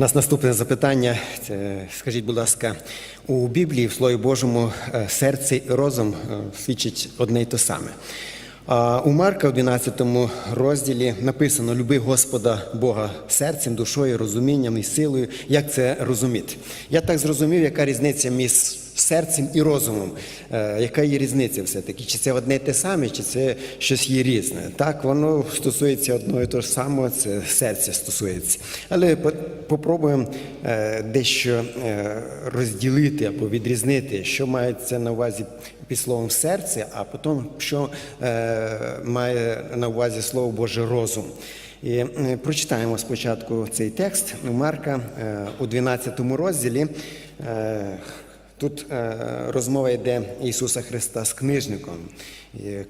У нас наступне запитання. Скажіть, будь ласка, у Біблії, в Слові Божому, е, серце і розум свідчить одне й те саме. У Марка в 12 розділі написано Люби Господа Бога серцем, душою, розумінням і силою. Як це розуміти? Я так зрозумів, яка різниця між серцем і розумом. Е, яка є різниця все-таки? Чи це одне й те саме, чи це щось є різне? Так, воно стосується одного і того ж самого, це серця стосується. Але по- попробуємо е, дещо е, розділити або відрізнити, що мається на увазі під словом серце, а потім, що має на увазі слово Боже розум. І прочитаємо спочатку цей текст у Марка у 12 розділі. Е, Тут е, розмова йде Ісуса Христа з книжником.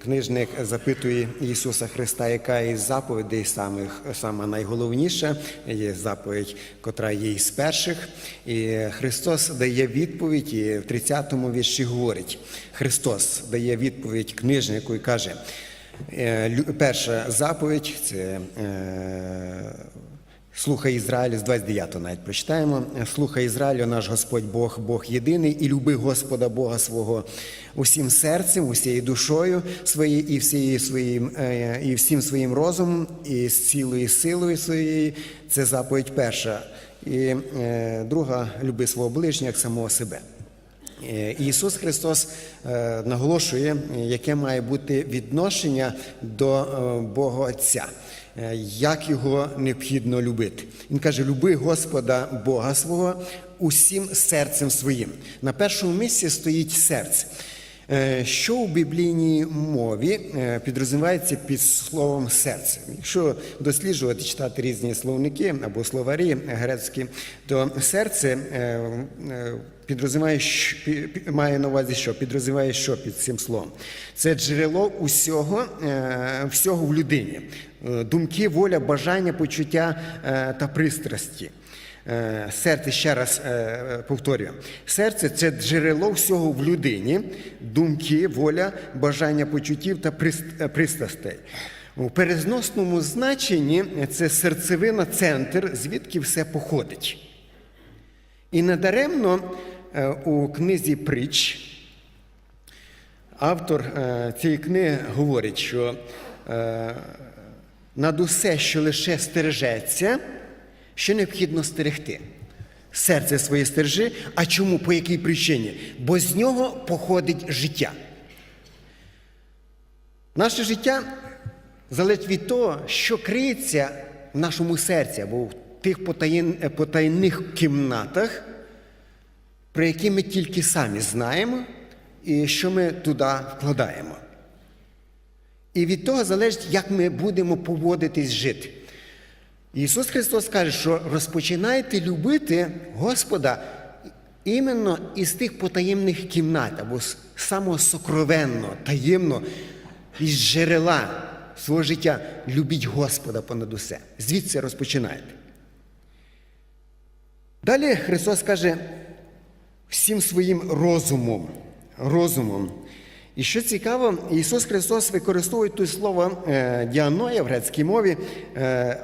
Книжник запитує Ісуса Христа, яка із заповідей самих, сама найголовніша, є заповідь, котра є із перших. І Христос дає відповідь, і в 30-му вірші говорить: Христос дає відповідь книжнику і каже: е, перша заповідь це. Слухай Ізраїлю з 29 навіть прочитаємо. Слухай Ізраїлю, наш Господь Бог, Бог єдиний, і люби Господа Бога свого усім серцем, усією душою своєю і всією своїм, е, і всім своїм розумом, і з цілою силою своєю. Це заповідь перша. І е, друга люби свого ближнього як самого себе. Е, Ісус Христос наголошує, яке має бути відношення до Бога Отця, як його необхідно любити. Він каже: люби Господа Бога свого усім серцем своїм. На першому місці стоїть серце. Е, Що у біблійній мові е, підрозуміється під словом серце? Якщо досліджувати, читати різні словники або словарі грецькі, то серце е, е, підрозуміє, пі- пі- має на увазі, що підрозуміє, що під цим словом. Це джерело усього, всього в людині. Думки, воля, бажання, почуття та пристрасті. Е, Серце, ще раз е, повторюю, серце це джерело всього в людині, думки, воля, бажання почуттів та е, пристрастей. У перезносному значенні це серцевина, центр, звідки все походить. І недаремно е, у книзі притч автор цієї книги говорить, що над усе, що лише стережеться, що необхідно стерегти. Серце своє стержи. А чому? По якій причині? Бо з нього походить життя. Наше життя залежить від того, що криється в нашому серці або в тих потаєн- потайних кімнатах, про які ми тільки самі знаємо, і що ми туди вкладаємо. І від того залежить, як ми будемо поводитись жити. Ісус Христос каже, що розпочинайте любити Господа іменно із тих потаємних кімнат, або сокровенного, таємно, із джерела свого життя. Любіть Господа понад усе. Звідси розпочинайте. Далі Христос каже всім своїм розумом. розумом. І що цікаво, Ісус Христос використовує тут слово е, діаноя в грецькій мові, е,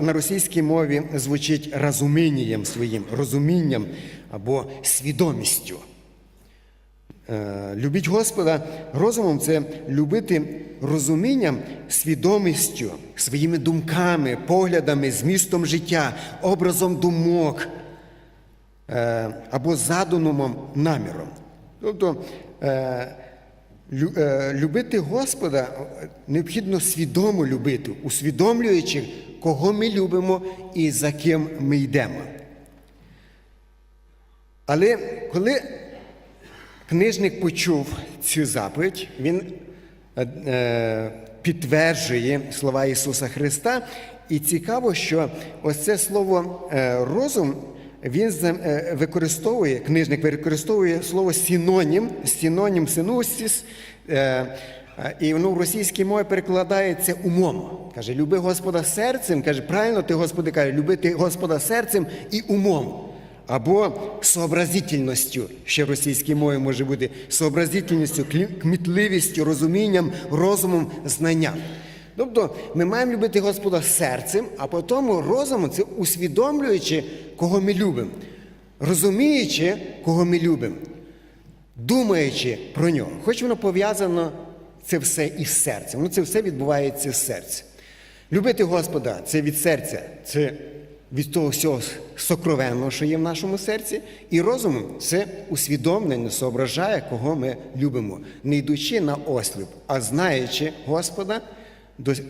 на російській мові звучить розумінням своїм, розумінням або свідомістю. Е, Любіть Господа розумом це любити розумінням, свідомістю, своїми думками, поглядами, змістом життя, образом думок або задумом наміром. Тобто любити Господа е, необхідно свідомо любити, усвідомлюючи, кого ми любимо і за ким ми йдемо. Але коли книжник почув цю заповідь, він е, е, підтверджує слова Ісуса Христа. І цікаво, що ось це слово е, розум він е, використовує, книжник використовує слово синонім, синонім синустіс, е, е, і воно в російській мові перекладається умом. Каже, люби Господа серцем, каже, правильно ти, Господи, каже, любити Господа серцем і умом. Або сообразительністю, ще в російській мові може бути сообразительністю, кмітливістю, розумінням, розумом, знанням. Тобто ми маємо любити Господа серцем, а потім розумом, це усвідомлюючи, кого ми любимо, розуміючи, кого ми любимо, думаючи про нього. Хоч воно пов'язано це все із серцем. Ну, це все відбувається з серця. Любити Господа це від серця, це від того всього сокровенного, що є в нашому серці, і розумом це усвідомлення, соображає, кого ми любимо, не йдучи на осліп, а знаючи Господа,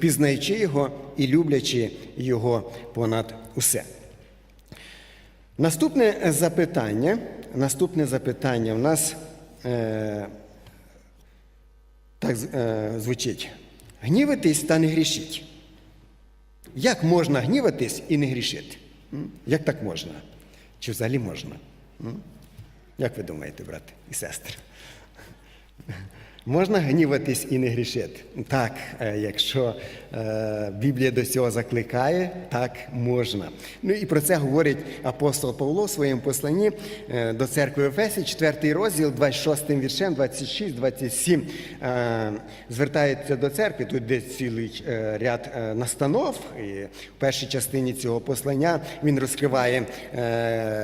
пізнаючи Його і люблячи Його понад усе. Наступне запитання, наступне запитання в нас е, так е, звучить: гнівитись та не грішіть. Як можна гніватись і не грішити? Як так можна? Чи взагалі можна? Як ви думаєте, брати і сестри? Можна гніватись і не грішити? Так, е, якщо е, Біблія до цього закликає, так можна. Ну і про це говорить апостол Павло в своєму посланні е, до церкви Ефесі, 4 розділ, 26 віршем, 26, 27. Е, Звертається до церкви, тут десь цілий ряд настанов. І в першій частині цього послання він розкриває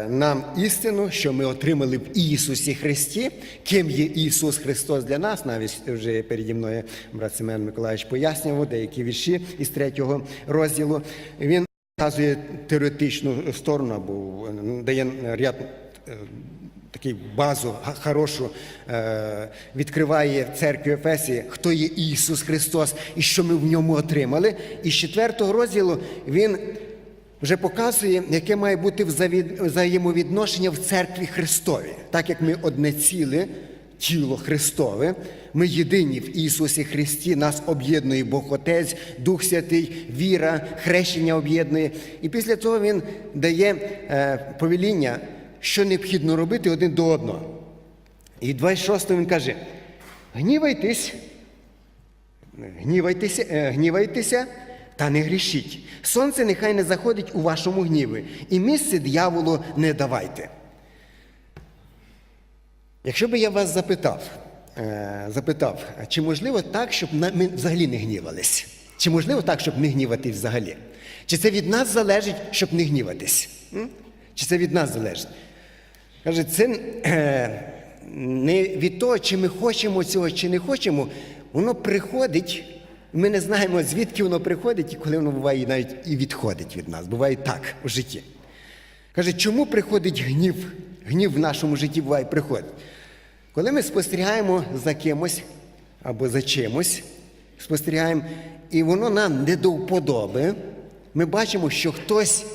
нам істину, що ми отримали в Ісусі Христі, ким є Ісус Христос для нас. Навіть вже переді мною брат Семен Миколаївич пояснював деякі вірші із третього розділу. Він показує теоретичну сторону або е, дає ряд е, такий базу хорошу е, відкриває в церкві Ефесі, хто є Ісус Христос і що ми в ньому отримали. І з четвертого розділу він вже показує, яке має бути взаємовідношення в церкві Христові, так як ми одне ціле. Тіло Христове, ми єдині в Ісусі Христі, нас об'єднує Бог Отець, Дух Святий, віра, хрещення об'єднує. І після цього Він дає е, повеління, що необхідно робити один до одного. І 26 він каже: гнівайтесь, гнівайтеся, е, гнівайтеся та не грішіть. Сонце нехай не заходить у вашому гніві, і місце дияволу не давайте. Якщо би я вас запитав, е, запитав, чи можливо так, щоб ми взагалі не гнівались? Чи можливо так, щоб не гніватись взагалі? Чи це від нас залежить, щоб не гніватись? Чи це від нас залежить? Каже, це е, не від того, чи ми хочемо цього, чи не хочемо, воно приходить. Ми не знаємо, звідки воно приходить, і коли воно буває навіть і відходить від нас. Буває так у житті. Каже, чому приходить гнів? Гнів в нашому житті буває приходить. Коли ми спостерігаємо за кимось або за чимось, спостерігаємо, і воно нам не до вподоби, ми бачимо, що хтось,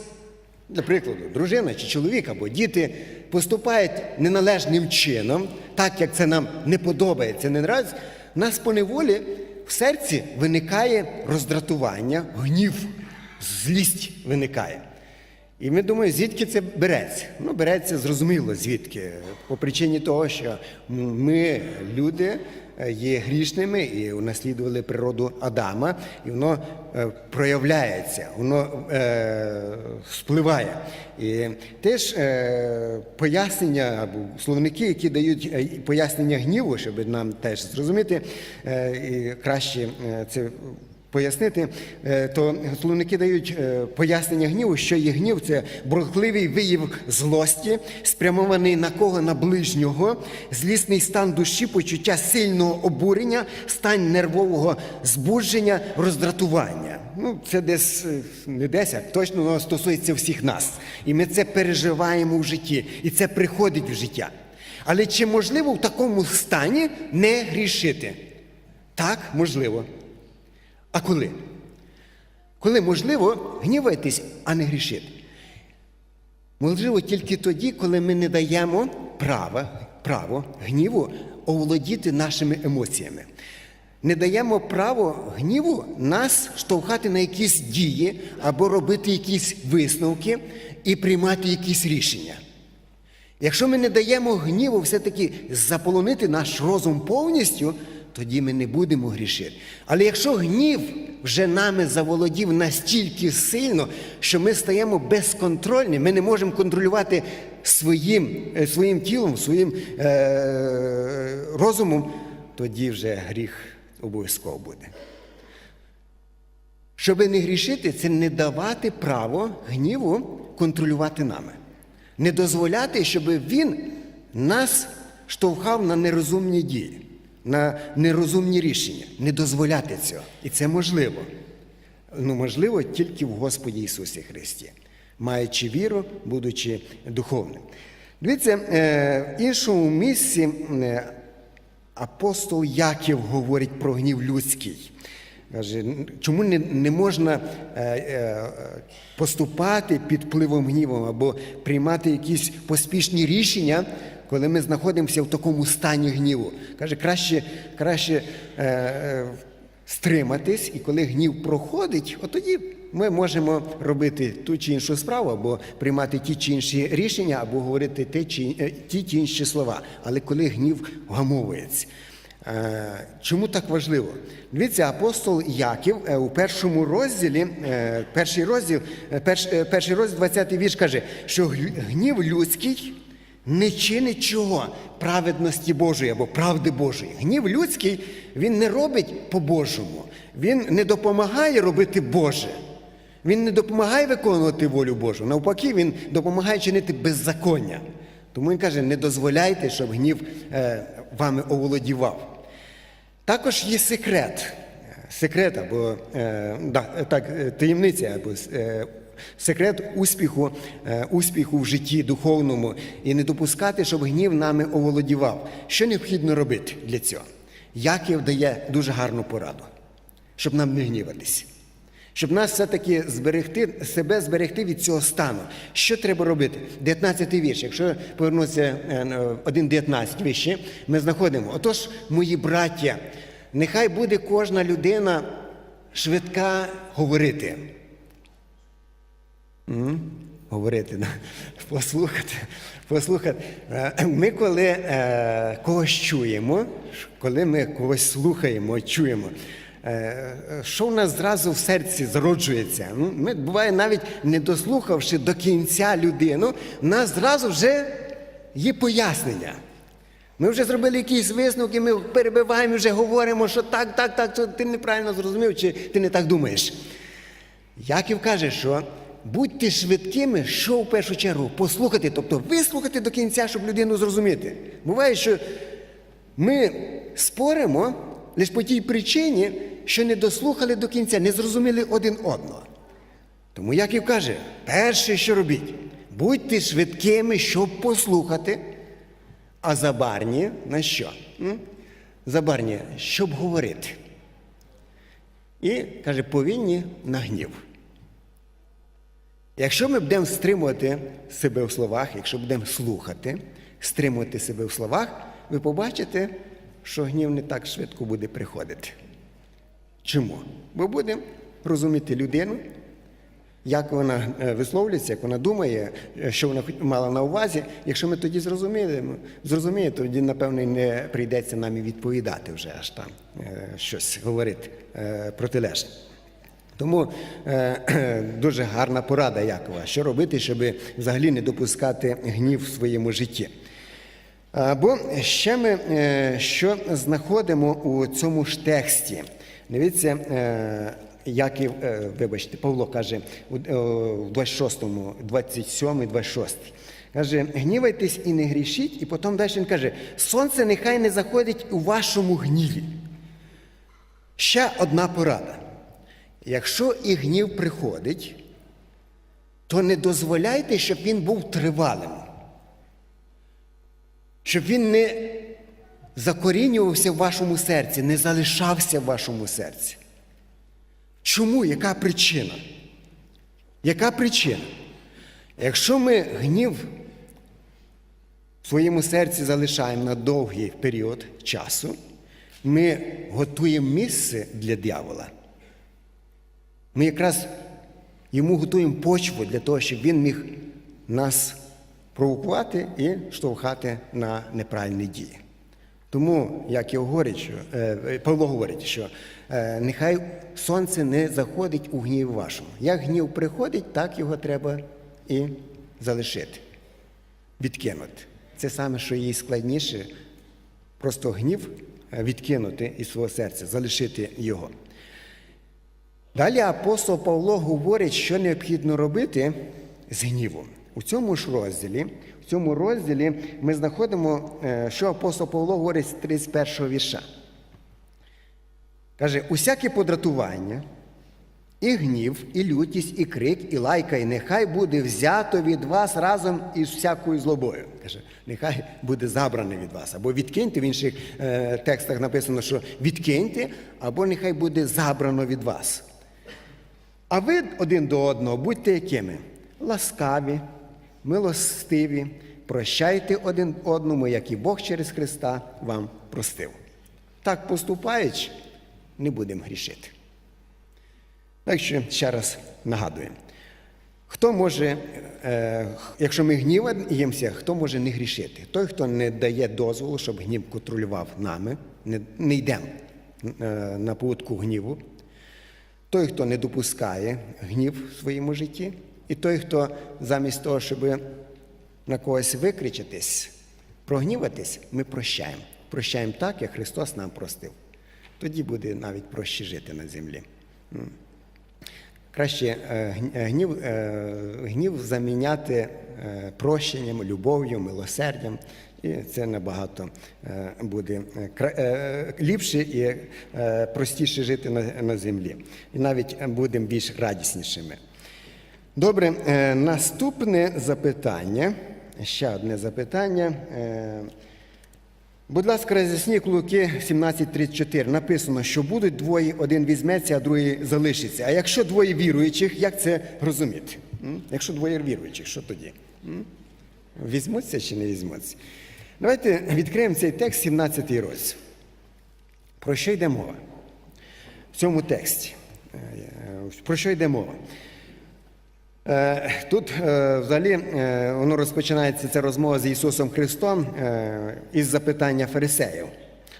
наприклад, дружина чи чоловік або діти поступають неналежним чином, так як це нам не подобається, не нравиться, нас по неволі в серці виникає роздратування, гнів, злість виникає. І ми думаємо, звідки це береться? Ну, береться зрозуміло, звідки. По причині того, що ми, люди, є грішними і унаслідували природу Адама, і воно е, проявляється, воно е, спливає. І теж е, пояснення або словники, які дають е, пояснення гніву, щоб нам теж зрозуміти е, і краще е, це пояснити, е, то словники дають е, пояснення гніву, що є гнів це бурхливий вияв злості, спрямований на кого на ближнього, злісний стан душі, почуття сильного обурення, стан нервового збудження, роздратування. Ну, це десь е, не десь, а точно воно стосується всіх нас. І ми це переживаємо в житті, і це приходить в життя. Але чи можливо в такому стані не грішити? Так, можливо. А коли? Коли можливо гнівайтесь, а не грішити. Можливо, тільки тоді, коли ми не даємо права, право гніву оволодіти нашими емоціями. Не даємо право гніву нас штовхати на якісь дії або робити якісь висновки і приймати якісь рішення. Якщо ми не даємо гніву все-таки заполонити наш розум повністю, тоді ми не будемо грішити. Але якщо гнів вже нами заволодів настільки сильно, що ми стаємо безконтрольні, ми не можемо контролювати своїм, е, своїм тілом, своїм е, розумом, тоді вже гріх обов'язково буде. Щоб не грішити, це не давати право гніву контролювати нами. Не дозволяти, щоб він нас штовхав на нерозумні дії, на нерозумні рішення. Не дозволяти цього. І це можливо. Ну, можливо, тільки в Господі Ісусі Христі, маючи віру, будучи духовним. Дивіться, е, в іншому місці е, апостол Яків говорить про гнів людський. Каже, чому не, не можна е, поступати під впливом гнівом або приймати якісь поспішні рішення, коли ми знаходимося в такому стані гніву? Каже, краще, краще е, е, стриматись, і коли гнів проходить, от тоді ми можемо робити ту чи іншу справу, або приймати ті чи інші рішення, або говорити ті чи, е, ті чи інші слова. Але коли гнів вгамовується. Е, Чому так важливо? Дивіться, апостол Яків е, у першому розділі, е, перший розділ, е, перш- е, перший розділ, 20 вірш каже, що гнів людський не чинить чого праведності Божої або правди Божої. Гнів людський він не робить по-божому, він не допомагає робити Боже. Він не допомагає виконувати волю Божу. Навпаки, він допомагає чинити беззаконня. Тому він каже: не дозволяйте, щоб гнів е, вами оволодівав. Також є секрет. Секрет або е, да, так, е, таємниця, або секрет успіху, е, успіху в житті духовному і не допускати, щоб гнів нами оволодівав. Що необхідно робити для цього? Яків дає дуже гарну пораду, щоб нам не гніватися. Щоб нас все-таки зберегти, себе зберегти від цього стану. Що треба робити? 19-й вірш. Якщо повернутися е, на 1.19 вище, ми знаходимо. Отож, мої браття, нехай буде кожна людина швидка говорити. Говорити, послухати. послухати. Е, Ми коли е, когось чуємо, коли ми когось слухаємо, чуємо, е, що в нас зразу в серці зароджується? Ну, Ми буває, навіть не дослухавши до кінця людину, в нас зразу вже є пояснення. Ми вже зробили якісь висновки, ми перебиваємо, вже говоримо, що так, так, так, ти неправильно зрозумів, чи ти не так думаєш. Яків каже, що будьте швидкими, що в першу чергу послухати, тобто вислухати до кінця, щоб людину зрозуміти. Буває, що ми споримо лише по тій причині, що не дослухали до кінця, не зрозуміли один одного. Тому Яків каже, перше, що робіть, будьте швидкими, щоб послухати, а забарні на що? Забарні, щоб говорити. І каже, повинні на гнів. Якщо ми будемо стримувати себе в словах, якщо будемо слухати, стримувати себе в словах, ви побачите, що гнів не так швидко буде приходити. Чому? Бо будемо розуміти людину, як вона е, висловлюється, як вона думає, е, що вона мала на увазі. Якщо ми тоді зрозуміємо, зрозуміємо, тоді, напевно, не прийдеться нам і відповідати вже аж там е, щось говорити протилежне. Тому е, дуже гарна порада Якова, що робити, щоб взагалі не допускати гнів в своєму житті. Або ще ми е, що знаходимо у цьому ж тексті. Дивіться, е, Яків, е, вибачте, Павло каже у е, в 26, 27, 26. Каже, гнівайтесь і не грішіть, і потім далі він каже, сонце нехай не заходить у вашому гніві. Ще одна порада. Якщо і гнів приходить, то не дозволяйте, щоб він був тривалим. Щоб він не закорінювався в вашому серці, не залишався в вашому серці. Чому? Яка причина? Яка причина? Якщо ми гнів в своєму серці залишаємо на довгий період часу, ми готуємо місце для диявола. Ми якраз йому готуємо почву для того, щоб він міг нас провокувати і штовхати на неправильні дії. Тому, як і говорить, що, е, Павло говорить, що е, нехай сонце не заходить у гнів вашому. Як гнів приходить, так його треба і залишити, відкинути. Це саме, що їй складніше, просто гнів е, відкинути із свого серця, залишити його. Далі апостол Павло говорить, що необхідно робити з гнівом. У цьому ж розділі, в цьому розділі ми знаходимо, е, що апостол Павло говорить з 31 вірша. Каже, усяке подратування, і гнів, і лютість, і крик, і лайка, і нехай буде взято від вас разом із всякою злобою. Каже, нехай буде забране від вас. Або відкиньте, в інших е, текстах написано, що відкиньте, або нехай буде забрано від вас. А ви один до одного будьте якими? Ласкаві, милостиві, прощайте один одному, як і Бог через Христа вам простив. Так поступаючи, не будемо грішити. Так що ще раз нагадуємо. Хто може, е, якщо ми гніваємося, хто може не грішити? Той, хто не дає дозволу, щоб гнів контролював нами, не, не йдемо е, на поводку гніву. Той, хто не допускає гнів в своєму житті, і той, хто замість того, щоб на когось викричатись, прогніватись, ми прощаємо. Прощаємо так, як Христос нам простив. Тоді буде навіть проще жити на землі. Краще е, е, гнів, е, гнів заміняти прощенням, любов'ю, милосердям. І це набагато е, буде е, е, ліпше і простіше жити на, землі. І навіть будемо більш радіснішими. Добре, наступне запитання. Ще одне запитання. Будь ласка, роз'ясніть Луки 17.34. Написано, що будуть двоє, один візьметься, а другий залишиться. А якщо двоє віруючих, як це розуміти? Якщо двоє віруючих, що тоді? Візьмуться чи не візьмуться? Давайте відкриємо цей текст, 17 розділ. Про що йде мова? В цьому тексті. Е, е, Про що йде мова? Е, Тут взагалі воно розпочинається ця розмова з Ісусом Христом із запитання фарисеїв,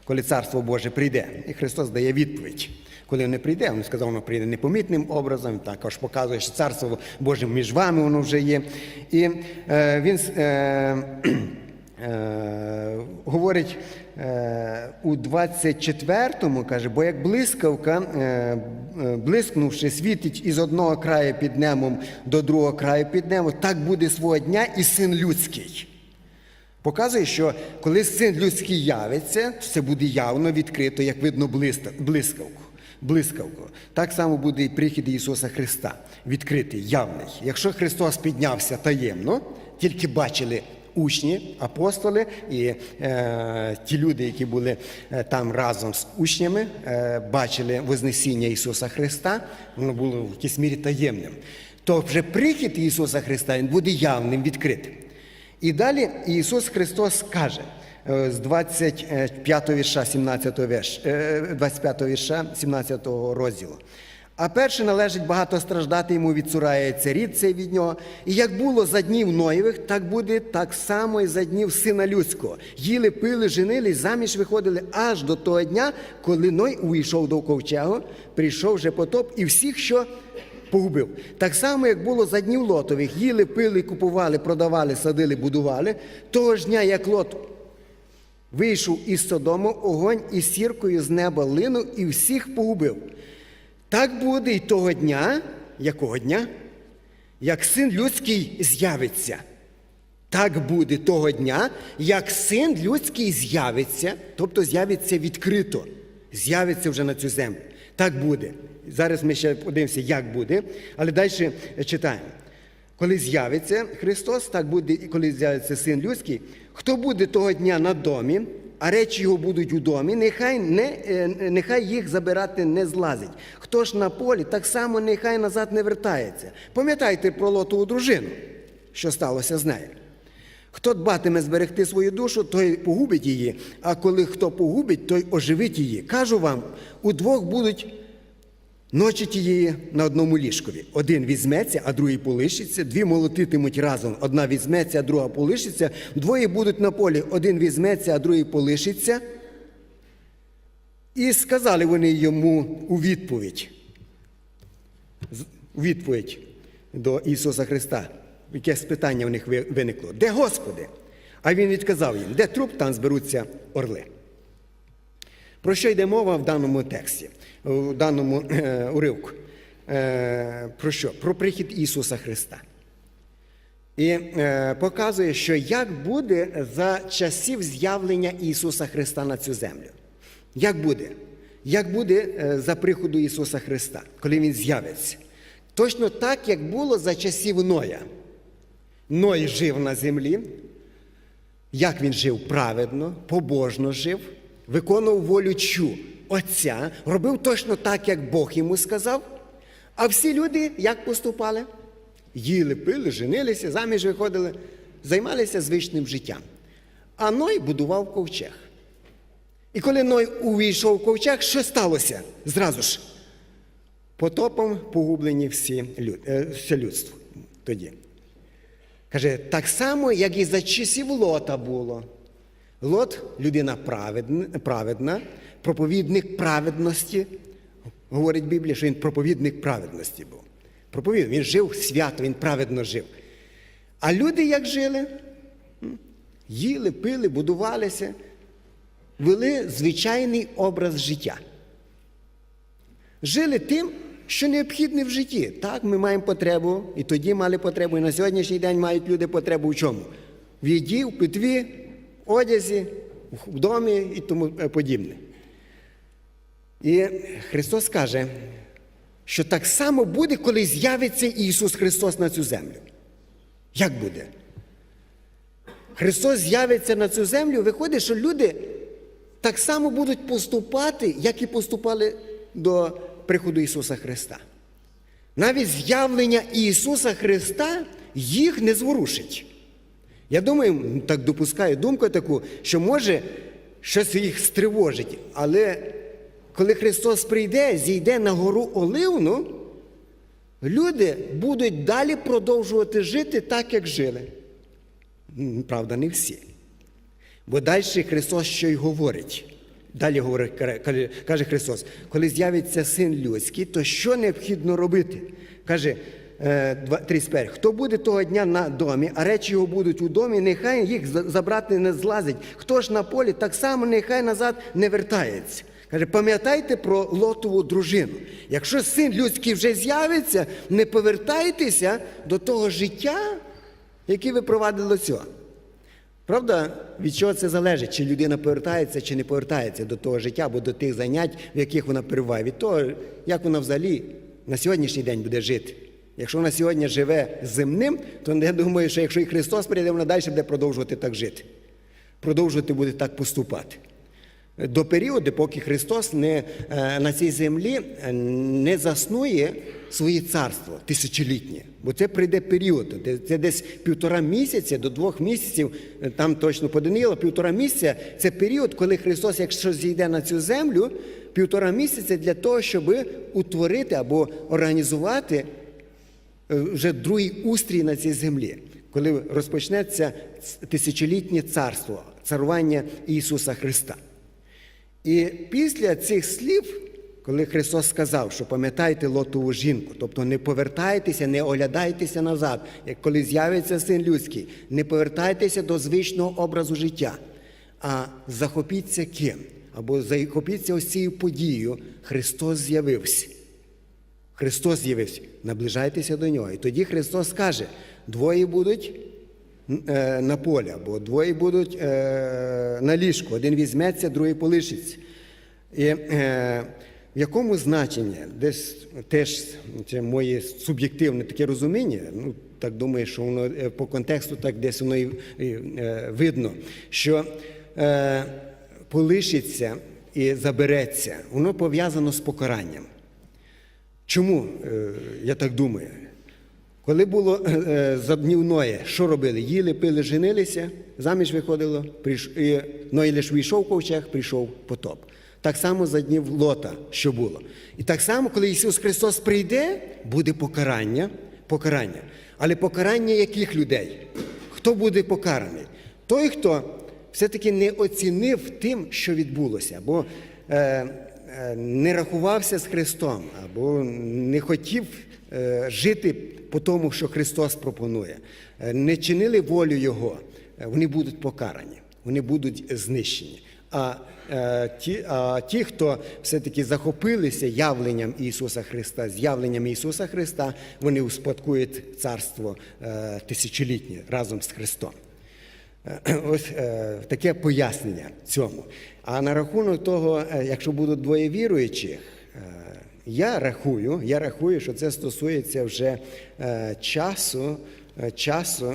коли Царство Боже прийде. І Христос дає відповідь. Коли не прийде, він сказав, воно прийде непомітним образом, також показує, що Царство Боже між вами воно вже є. І він говорить е, у 24-му, каже, бо як блискавка, е, е, блискнувши, світить із одного краю під небом до другого краю під небом, так буде свого дня і син людський. Показує, що коли син людський явиться, це буде явно відкрито, як видно, блискавку. Блискавку. Так само буде і прихід Ісуса Христа, відкритий, явний. Якщо Христос піднявся таємно, тільки бачили учні, апостоли і е, ті люди, які були е, там разом з учнями, е, бачили Вознесіння Ісуса Христа, воно було в якійсь мірі таємним. То вже прихід Ісуса Христа він буде явним, відкритим. І далі Ісус Христос каже е, з 25 вірша 17 вірш, е, 25 вірша 17 розділу. А перше належить багато страждати йому відсурається рід цей від нього. І як було за днів Ноєвих, так буде так само і за днів сина людського. Їли, пили, женились, заміж виходили аж до того дня, коли Ной увійшов до ковчегу, прийшов вже потоп і всіх, що погубив. Так само, як було за днів Лотових, їли, пили, купували, продавали, садили, будували. Того ж дня, як Лот вийшов із Содому, огонь із сіркою з неба линув і всіх погубив. Так буде і того дня, якого дня? Як син людський з'явиться. Так буде того дня, як син людський з'явиться, тобто з'явиться відкрито, з'явиться вже на цю землю. Так буде. Зараз ми ще подивимося, як буде, але далі читаємо. Коли з'явиться Христос, так буде, і коли з'явиться син людський, хто буде того дня на домі, а речі його будуть у домі, нехай, не, е, нехай їх забирати не злазить. Хто ж на полі, так само нехай назад не вертається. Пам'ятайте про лотову дружину, що сталося з нею. Хто дбатиме зберегти свою душу, той погубить її, а коли хто погубить, той оживить її. Кажу вам, удвох будуть ночі тієї на одному ліжкові. Один візьметься, а другий полишиться, дві молотитимуть разом. Одна візьметься, а друга полишиться. Двоє будуть на полі, один візьметься, а другий полишиться. І сказали вони йому у відповідь. У відповідь до Ісуса Христа. Якесь питання в них виникло. Де Господи? А він відказав їм, де труп, там зберуться орли. Про що йде мова в даному тексті, в даному е, уривку? е, про що? Про прихід Ісуса Христа. І е, показує, що як буде за часів з'явлення Ісуса Христа на цю землю. Як буде? Як буде е, за приходу Ісуса Христа, коли Він з'явиться? Точно так, як було за часів Ноя. Ной жив на землі, як він жив праведно, побожно жив, виконував волю чу Отця, робив точно так, як Бог йому сказав. А всі люди як поступали? Їли, пили, женилися, заміж виходили, займалися звичним життям. А Ной будував ковчег. І коли Ной увійшов в ковчег, що сталося зразу ж? Потопом погублені всі люд, е, все людство тоді. Каже, так само, як і за часів Лота було. Лот людина праведна, праведна, проповідник праведності. Говорить Біблія, що він проповідник праведності був. Проповідник, він жив свято, він праведно жив. А люди як жили? Їли, пили, будувалися, вели звичайний образ життя. Жили тим, що необхідне в житті. Так, ми маємо потребу, і тоді мали потребу, і на сьогоднішній день мають люди потребу в чому? В їді, в питві, одязі, в домі і тому подібне. І Христос каже, що так само буде, коли з'явиться Ісус Христос на цю землю. Як буде? Христос з'явиться на цю землю, виходить, що люди так само будуть поступати, як і поступали до приходу Ісуса Христа. Навіть з'явлення Ісуса Христа їх не зворушить. Я думаю, так допускаю думку таку, що може щось їх стривожить, але коли Христос прийде, зійде на гору Оливну, люди будуть далі продовжувати жити так, як жили. Правда, не всі. Бо далі Христос що й говорить. Далі говорить, каже- Христос, коли з'явиться син людський, то що необхідно робити? Каже 31. Хто буде того дня на домі, а речі його будуть у домі, нехай їх забрати не злазить. Хто ж на полі, так само нехай назад не вертається. Каже, пам'ятайте про лотову дружину. Якщо син людський вже з'явиться, не повертайтеся до того життя, яке ви провадили до цього. Правда, від чого це залежить, чи людина повертається, чи не повертається до того життя або до тих занять, в яких вона перебуває, від того, як вона взагалі на сьогоднішній день буде жити. Якщо вона сьогодні живе земним, то я думаю, що якщо і Христос прийде, вона далі буде продовжувати так жити. Продовжувати буде так поступати. До періоду, поки Христос не, е, на цій землі е, не заснує своє царство тисячолітнє. Бо це прийде період. Це десь півтора місяця до двох місяців, е, там точно по Даниїла, півтора місяця це період, коли Христос, якщо зійде на цю землю, півтора місяця для того, щоб утворити або організувати вже другий устрій на цій землі, коли розпочнеться тисячолітнє царство, царування Ісуса Христа. І після цих слів, коли Христос сказав, що пам'ятайте лотову жінку, тобто не повертайтеся, не оглядайтеся назад, як коли з'явиться син людський, не повертайтеся до звичного образу життя, а захопіться ким? Або захопіться ось цією подією, Христос з'явився. Христос з'явився, наближайтеся до нього. І тоді Христос каже: двоє будуть е, на полі, або двоє будуть е, на ліжку, один візьметься, другий полишиться. І е, в якому значенні, десь теж це моє суб'єктивне таке розуміння, ну так думаю, що воно по контексту так десь воно і, видно, що е, полишиться і забереться, воно пов'язано з покаранням. Чому е, я так думаю? Коли було е, е, за днів Ноя, що робили? Їли, пили, женилися, заміж виходило, і Ной лише війшов ковчег, прийшов потоп. Так само за днів Лота, що було. І так само, коли Ісус Христос прийде, буде покарання, покарання. Але покарання яких людей? Хто буде покараний? Той, хто все-таки не оцінив тим, що відбулося, бо е, не рахувався з Христом, або не хотів е, жити по тому, що Христос пропонує, е, не чинили волю Його, е, вони будуть покарані, вони будуть знищені. А, е, ті, а ті, хто все-таки захопилися явленням Ісуса Христа, з'явленням Ісуса Христа, вони успадкують царство е, тисячолітнє разом з Христом. Е, Ось е, таке пояснення цьому. А на рахунок того, е, якщо будуть двоє віруючих, я рахую, я рахую, що це стосується вже часу, часу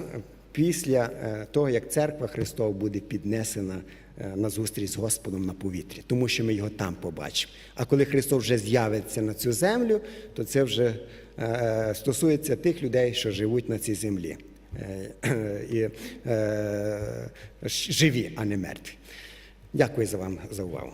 після того, як церква Христова буде піднесена на зустріч з Господом на повітрі, тому що ми його там побачимо. А коли Христос вже з'явиться на цю землю, то це вже стосується тих людей, що живуть на цій землі. Е, і е, живі, а не мертві. Дякую за вам за увагу.